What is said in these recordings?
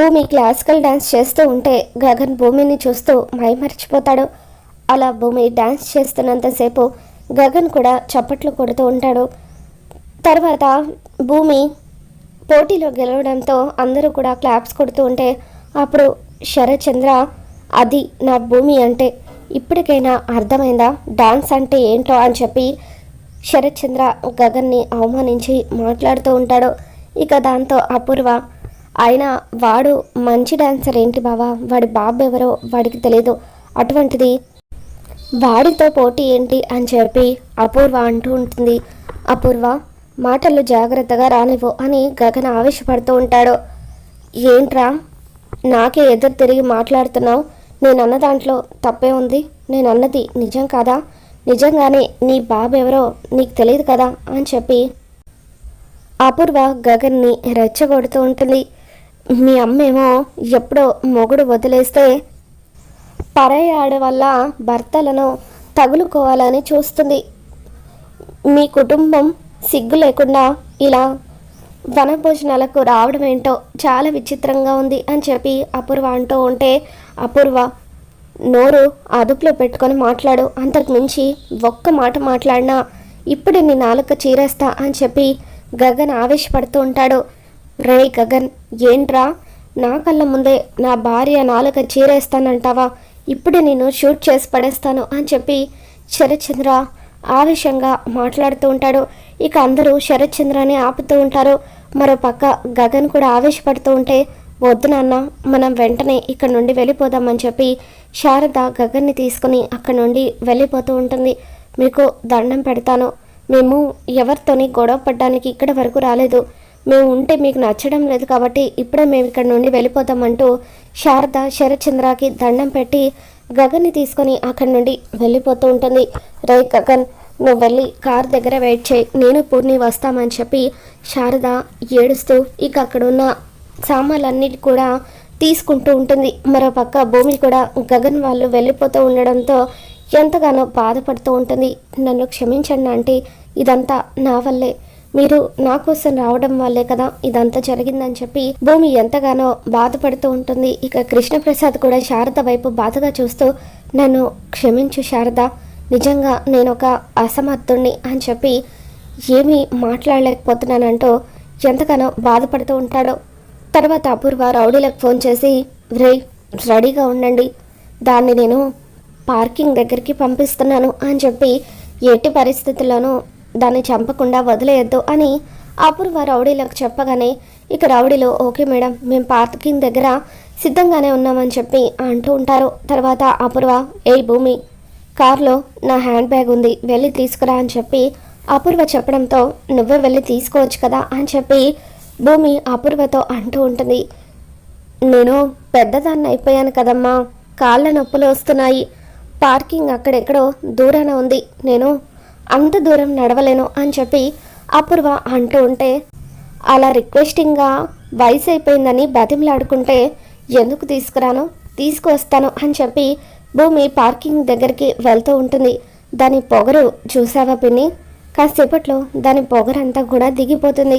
భూమి classical dance చేస్తూ ఉంటే గగన్ భూమిని చూస్తూ మైమరిచిపోతాడు. అలా భూమి డ్యాన్స్ చేస్తున్నంతసేపు గగన్ కూడా చప్పట్లు కొడుతూ ఉంటాడు. తర్వాత భూమి పోటీలో గెలవడంతో అందరూ కూడా క్లాప్స్ కొడుతూ ఉంటే అప్పుడు శరచంద్ర అది నా భూమి అంటే ఇప్పటికైనా అర్థమైందా? డాన్స్ అంటే ఏంటో అని చెప్పి శరత్చంద్ర గగన్ని అవమానించి మాట్లాడుతూ ఉంటాడు. ఇక దాంతో అపూర్వ ఆయన వాడు మంచి డాన్సర్ ఏంటి బావా? వాడి బాబు ఎవరో వాడికి తెలియదు అటువంటిది వాడితో పోటీ ఏంటి అని చెప్పి అపూర్వ అంటూ ఉంటుంది. అపూర్వ మాటలు జాగ్రత్తగా రానివ్వు అని గగన్ ఆవేశపడుతూ ఉంటాడు. ఏంట్రా? నాకే ఎదురు తిరిగి మాట్లాడుతున్నావు. నేను అన్న దాంట్లో తప్పే ఉంది. నేను అన్నది నిజం కాదా? నిజంగానే నీ బాబు ఎవరో నీకు తెలియదు కదా? అని చెప్పి అపూర్వ గగన్ని రెచ్చగొడుతూ ఉంటుంది. మీ అమ్మేమో ఎప్పుడో మొగుడు వదిలేస్తే పరాయి ఆడ వల్ల భర్తలను తగులుకోవాలని చూస్తుంది. మీ కుటుంబం సిగ్గు లేకుండా ఇలా వనభోజనాలకు రావడం ఏంటో చాలా విచిత్రంగా ఉంది అని చెప్పి అపూర్వ అంటూ ఉంటే అపూర్వ నోరు అదుపులో పెట్టుకొని మాట్లాడు. అంతకు మించి ఒక్క మాట మాట్లాడినా ఇప్పుడే నీ నాలుక చీరేస్తా అని చెప్పి గగన్ ఆవేశపడుతూ ఉంటాడు. రే గగన్ ఏంట్రా? నా కళ్ళ ముందే నా భార్య నాలుక చీరేస్తానంటావా? ఇప్పుడే నేను షూట్ చేసి పడేస్తాను అని చెప్పి శరత్చంద్ర ఆవేశంగా మాట్లాడుతూ ఉంటాడు. ఇక అందరూ శరత్చంద్రని ఆపుతూ ఉంటారు. మరో పక్క గగన్ కూడా ఆవేశపడుతూ ఉంటే వద్దు నాన్న మనం వెంటనే ఇక్కడ నుండి వెళ్ళిపోదామని చెప్పి శారద గగన్ని తీసుకుని అక్కడ నుండి వెళ్ళిపోతూ ఉంటుంది. మీకు దండం పెడతాను. మేము ఎవరితోని గొడవ పడ్డానికి ఇక్కడ వరకు రాలేదు. మేము ఉంటే మీకు నచ్చడం లేదు కాబట్టి ఇప్పుడే మేము ఇక్కడ నుండి వెళ్ళిపోతామంటూ శారద శరచంద్రకి దండం పెట్టి గగన్ని తీసుకొని అక్కడి నుండి వెళ్ళిపోతూ ఉంటుంది. రే గగన్ నువ్వు వెళ్ళి కార్ దగ్గర వెయిట్ చేయి. నేను పూర్ణి వస్తామని చెప్పి శారద ఏడుస్తూ ఇక అక్కడున్న సామాన్లన్నిటి కూడా తీసుకుంటూ ఉంటుంది. మరో పక్క భూమి కూడా గగన్ వాళ్ళు వెళ్ళిపోతూ ఉండడంతో ఎంతగానో బాధపడుతూ ఉంటుంది. నన్ను క్షమించండి అంటే ఇదంతా నా వల్లే. మీరు నా కోసం రావడం వల్లే కదా ఇదంతా జరిగిందని చెప్పి భూమి ఎంతగానో బాధపడుతూ ఉంటుంది. ఇక కృష్ణప్రసాద్ కూడా శారద వైపు బాధగా చూస్తూ నన్ను క్షమించు శారద నిజంగా నేను ఒక అసమర్థుణ్ణి అని చెప్పి ఏమీ మాట్లాడలేకపోతున్నానంటూ ఎంతగానో బాధపడుతూ ఉంటాడో. తర్వాత అపూర్వ రౌడీలకు ఫోన్ చేసి రే రెడీగా ఉండండి. దాన్ని నేను పార్కింగ్ దగ్గరికి పంపిస్తున్నాను అని చెప్పి ఎట్టి పరిస్థితుల్లోనూ దాన్ని చంపకుండా వదిలేయద్దు అని అపూర్వ రౌడీలకు చెప్పగానే ఇక రౌడీలో ఓకే మేడం మేము పార్కింగ్ దగ్గర సిద్ధంగానే ఉన్నామని చెప్పి అంటూ ఉంటారు. తర్వాత అపూర్వ ఏ భూమి కార్లో నా హ్యాండ్ బ్యాగ్ ఉంది వెళ్ళి తీసుకురా అని చెప్పి అపూర్వ చెప్పడంతో నువ్వే వెళ్ళి తీసుకోవచ్చు కదా అని చెప్పి భూమి అపూర్వతో అంటూ ఉంటుంది. నేను పెద్దదాన్ని అయిపోయాను కదమ్మా కాళ్ళ నొప్పులు వస్తున్నాయి. పార్కింగ్ అక్కడెక్కడో దూరాన ఉంది. నేను అంత దూరం నడవలేను అని చెప్పి అపూర్వ అంటూ ఉంటే అలా రిక్వెస్టింగ్గా వయసు అయిపోయిందని బతిమలాడుకుంటే ఎందుకు తీసుకురాను? తీసుకువస్తాను అని చెప్పి భూమి పార్కింగ్ దగ్గరికి వెళ్తూ ఉంటుంది. దాని పొగరు చూసావా పిన్ని? కాసేపట్లో దాని పొగరంతా కూడా దిగిపోతుంది.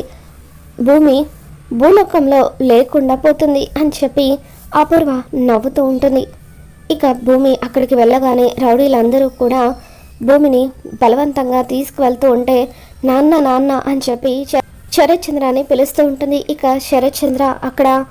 భూమి భూలోకంలో లేకుండా పోతుంది అని చెప్పి అపూర్వ నవ్వుతూ ఉంటుంది. ఇక భూమి అక్కడికి వెళ్ళగానే రౌడీలందరూ కూడా భూమిని బలవంతంగా తీసుకువెళ్తూ ఉంటే నాన్న నాన్న అని చెప్పి శ- అని పిలుస్తూ ఉంటుంది. ఇక శరత్చంద్ర అక్కడ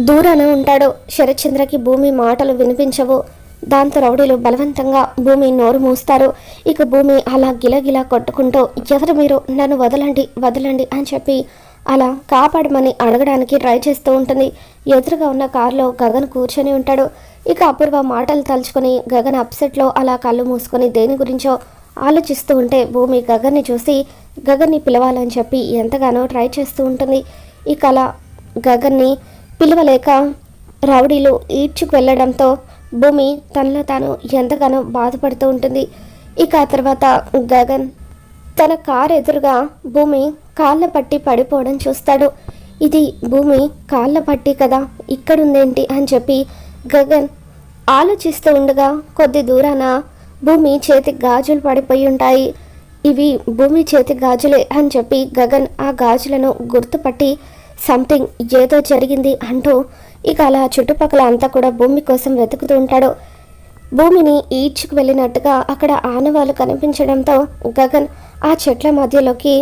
దూరాన ఉంటాడు. శరత్చంద్రకి భూమి మాటలు వినిపించవు. దాంతో రౌడీలు బలవంతంగా భూమి నోరు మూస్తారు. ఇక భూమి అలా గిలగిలా కొట్టుకుంటూ ఎవరు మీరు? నన్ను వదలండి వదలండి అని చెప్పి అలా కాపాడమని అడగడానికి ట్రై చేస్తూ ఉంటుంది. ఎదురుగా ఉన్న కారులో గగన్ కూర్చొని ఉంటాడు. ఇక అపూర్వ మాటలు తలుచుకొని గగన్ అప్సెట్లో అలా కళ్ళు మూసుకొని దేని గురించో ఆలోచిస్తూ ఉంటే భూమి గగన్ని చూసి గగన్ని పిలవాలని చెప్పి ఎంతగానో ట్రై చేస్తూ ఉంటుంది. ఇక అలా గగన్ని పిలవలేక రౌడీలు ఈడ్చుకు వెళ్ళడంతో భూమి తనలో తాను ఎంతగానో బాధపడుతూ ఉంటుంది. ఇక ఆ తర్వాత గగన్ తన కారు ఎదురుగా భూమి కాళ్ళ పట్టి పడిపోవడం చూస్తాడు. ఇది భూమి కాళ్ళ పట్టి కదా ఇక్కడుందేంటి? అని చెప్పి గగన్ ఆలోచిస్తూ ఉండగా కొద్ది దూరాన భూమి చేతి గాజులు పడిపోయి ఉంటాయి. ఇవి భూమి చేతి గాజులే అని చెప్పి గగన్ ఆ గాజులను గుర్తుపట్టి సంథింగ్ ఏదో జరిగింది అంటూ ఇక అలా చుట్టుపక్కల అంతా కూడా భూమి కోసం వెతుకుతూ ఉంటాడు. భూమిని ఈడ్చుకు వెళ్ళినట్టుగా అక్కడ ఆనవాలు కనిపించడంతో గగన్ ఆ చెట్ల మధ్యలోకి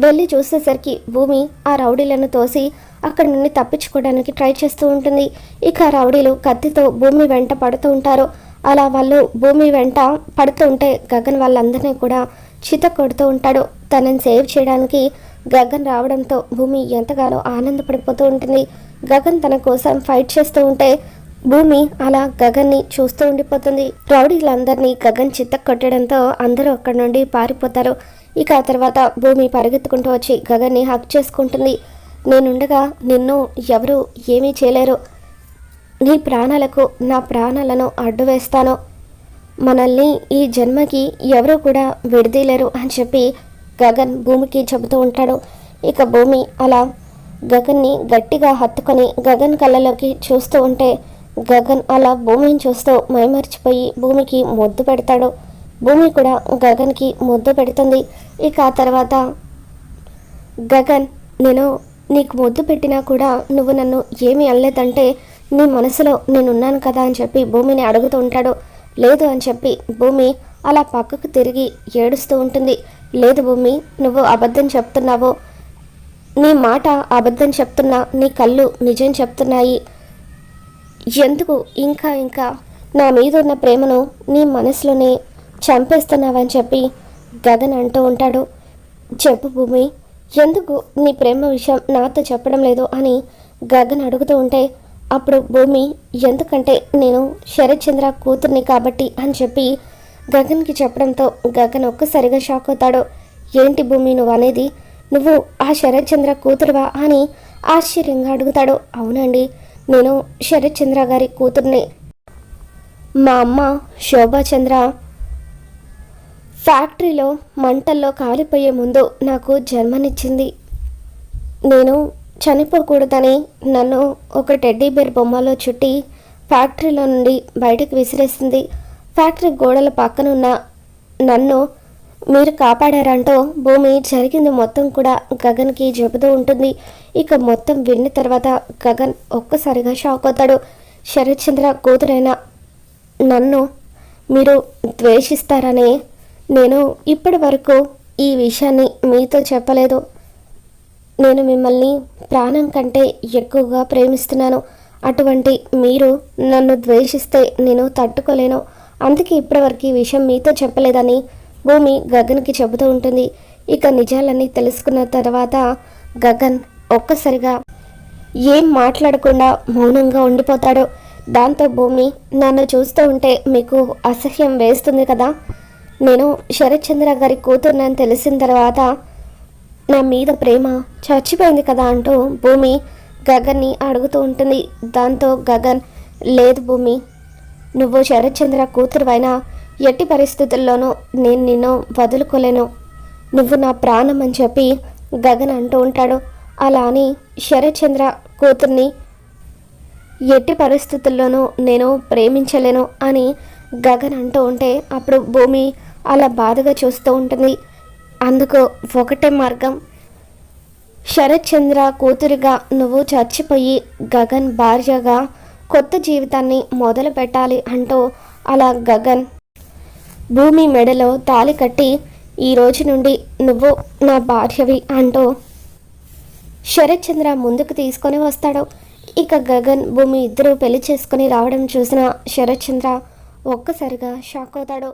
వెళ్ళి చూసేసరికి భూమి ఆ రౌడీలను తోసి అక్కడ నుండి తప్పించుకోవడానికి ట్రై చేస్తూ ఉంటుంది. ఇక రౌడీలు కత్తితో భూమి వెంట పడుతూ ఉంటారు. అలా వాళ్ళు భూమి వెంట పడుతూ ఉంటే గగన్ వాళ్ళందరినీ కూడా చిత కొడుతూ ఉంటాడు. తనని సేవ్ చేయడానికి గగన్ రావడంతో భూమి ఎంతగానో ఆనందపడిపోతూ ఉంటుంది. గగన్ తన కోసం ఫైట్ చేస్తూ ఉంటే భూమి అలా గగన్ని చూస్తూ ఉండిపోతుంది. రౌడీలందరినీ గగన్ చిత్త కొట్టడంతో అందరూ అక్కడి నుండి పారిపోతారు. ఇక ఆ తర్వాత భూమి పరిగెత్తుకుంటూ వచ్చి గగన్ని హక్ చేసుకుంటుంది. నేనుండగా నిన్ను ఎవరు ఏమీ చేయలేరు. నీ ప్రాణాలకు నా ప్రాణాలను అడ్డు వేస్తాను మనల్ని ఈ జన్మకి ఎవరు కూడా విడదీయలేరు అని చెప్పి గగన్ భూమికి చెబుతూ ఉంటాడు. ఇక భూమి అలా గగన్ని గట్టిగా హత్తుకొని గగన్ కళ్ళలోకి చూస్తూ ఉంటే గగన్ అలా భూమిని చూస్తూ మైమర్చిపోయి భూమికి ముద్దు పెడతాడు. భూమి కూడా గగన్కి ముద్దు పెడుతుంది. ఇక ఆ తర్వాత గగన్ నేను నీకు ముద్దు పెట్టినా కూడా నువ్వు నన్ను ఏమీ అనలేదంటే నీ మనసులో నేనున్నాను కదా అని చెప్పి భూమిని అడుగుతూ ఉంటాడు. లేదు అని చెప్పి భూమి అలా పక్కకు తిరిగి ఏడుస్తూ ఉంటుంది. లేదు భూమి నువ్వు అబద్ధం చెప్తున్నావు. నీ మాట అబద్ధం చెప్తున్నా నీ కళ్ళు నిజం చెప్తున్నాయి. ఎందుకు ఇంకా ఇంకా నా మీద ఉన్న ప్రేమను నీ మనసులోనే చంపేస్తున్నావని చెప్పి గగన్ అంటూ ఉంటాడు. చెప్పు భూమి ఎందుకు నీ ప్రేమ విషయం నాతో చెప్పడం లేదు అని గగన్ అడుగుతూ ఉంటే అప్పుడు భూమి ఎందుకంటే నేను శరత్చంద్ర కూతుర్ని కాబట్టి అని చెప్పి గగన్కి చెప్పడంతో గగన్ ఒక్కసారిగా షాక్ అవుతాడు. ఏంటి భూమి నువ్వు అనేది నువ్వు ఆ శరత్చంద్ర కూతురువా? అని ఆశ్చర్యంగా అడుగుతాడు. అవునండి నేను శరత్చంద్ర గారి కూతుర్ని. మా అమ్మ శోభాచంద్ర ఫ్యాక్టరీలో మంటల్లో కాలిపోయే ముందు నాకు జన్మనిచ్చింది. నేను చనిపోకూడదని నన్ను ఒక టెడ్డీ బేర్ బొమ్మలో చుట్టి ఫ్యాక్టరీలో నుండి బయటకు విసిరేసింది. ఫ్యాక్టరీ గోడల పక్కన ఉన్న నన్ను మీరు కాపాడారంటూ భూమి జరిగింది మొత్తం కూడా గగన్కి చెబుతూ ఉంటుంది. ఇక మొత్తం విన్న తర్వాత గగన్ ఒక్కసారిగా షాక్ అవుతాడు. శరత్చంద్ర కూతురైన నన్ను మీరు ద్వేషిస్తారని నేను ఇప్పటి వరకు ఈ విషయాన్ని మీతో చెప్పలేదు. నేను మిమ్మల్ని ప్రాణం కంటే ఎక్కువగా ప్రేమిస్తున్నాను. అటువంటి మీరు నన్ను ద్వేషిస్తే నేను తట్టుకోలేను. అందుకే ఇప్పటివరకు ఈ విషయం మీతో చెప్పలేదని భూమి గగన్కి చెబుతూ ఉంటుంది. ఇక నిజాలన్నీ తెలుసుకున్న తర్వాత గగన్ ఒక్కసారిగా ఏం మాట్లాడకుండా మౌనంగా ఉండిపోతాడు. దాంతో భూమి నన్ను చూస్తూ ఉంటే మీకు అసహ్యం వేస్తుంది కదా? నేను శరత్చంద్ర గారి కూతురునని తెలిసిన తర్వాత నా మీద ప్రేమ చచ్చిపోయింది కదా అంటూ భూమి గగన్ని అడుగుతూ ఉంటుంది. దాంతో గగన్ లేదు భూమి నువ్వు శరత్చంద్ర కూతురువైనా ఎట్టి పరిస్థితుల్లోనూ నేను నిన్ను వదులుకోలేను. నువ్వు నా ప్రాణం అని చెప్పి గగన్ అంటూ ఉంటాడు. అలా అని శరత్చంద్ర కూతుర్ని ఎట్టి పరిస్థితుల్లోనూ నేను ప్రేమించలేను అని గగన్ అంటూ ఉంటే అప్పుడు భూమి అలా బాధగా చూస్తూ ఉంటుంది. అందుకు ఒకటే మార్గం. శరత్చంద్ర కూతురుగా నువ్వు చచ్చిపోయి గగన్ భార్యగా కొత్త జీవితాన్ని మొదలు పెట్టాలి అంటూ అలా గగన్ భూమి మెడలో తాలి కట్టి ఈ రోజు నుండి నువ్వు నా భార్యవి అంటూ శరత్చంద్ర ముందుకు తీసుకొని వస్తాడు. ఇక గగన్ భూమి ఇద్దరు పెళ్ళి చేసుకొని రావడం చూసిన శరత్చంద్ర ఒక్కసారిగా షాక్ అవుతాడు.